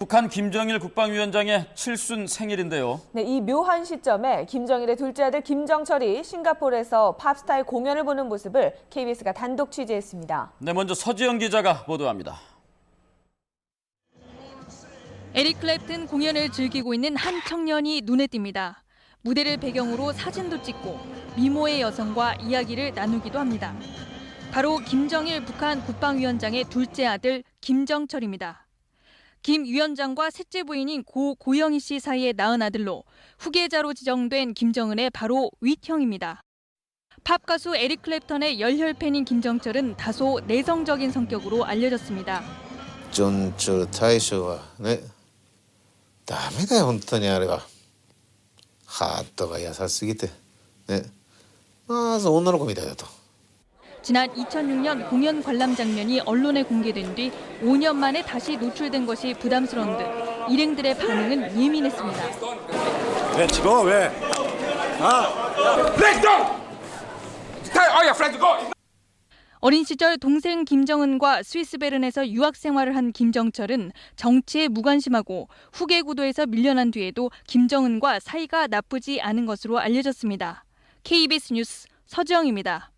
북한 김정일 국방위원장의 칠순 생일인데요. 네, 이 묘한 시점에 김정일의 둘째 아들 김정철이 싱가포르에서 팝스타의 공연을 보는 모습을 KBS가 단독 취재했습니다. 네, 먼저 서지영 기자가 보도합니다. 에릭 클랩튼 공연을 즐기고 있는 한 청년이 눈에 띕니다. 무대를 배경으로 사진도 찍고 미모의 여성과 이야기를 나누기도 합니다. 바로 김정일 북한 국방위원장의 둘째 아들 김정철입니다. 김 위원장과 셋째 부인인 고 고영희 씨 사이에 낳은 아들로 후계자로 지정된 김정은의 바로 윗형입니다. 팝 가수 에릭 클랩턴의 열혈 팬인 김정철은 다소 내성적인 성격으로 알려졌습니다. ジョン・チョル大将はねダメだよ本当にあれはハートが優しすぎてねまず女の子みたいだと 지난 2006년 공연 관람 장면이 언론에 공개된 뒤 5년 만에 다시 노출된 것이 부담스러운 듯 일행들의 반응은 예민했습니다. 왜 찍어 왜? All your friends to go! 어린 시절 동생 김정은과 스위스 베른에서 유학 생활을 한 김정철은 정치에 무관심하고 후계 구도에서 밀려난 뒤에도 김정은과 사이가 나쁘지 않은 것으로 알려졌습니다. KBS 뉴스 서지영입니다.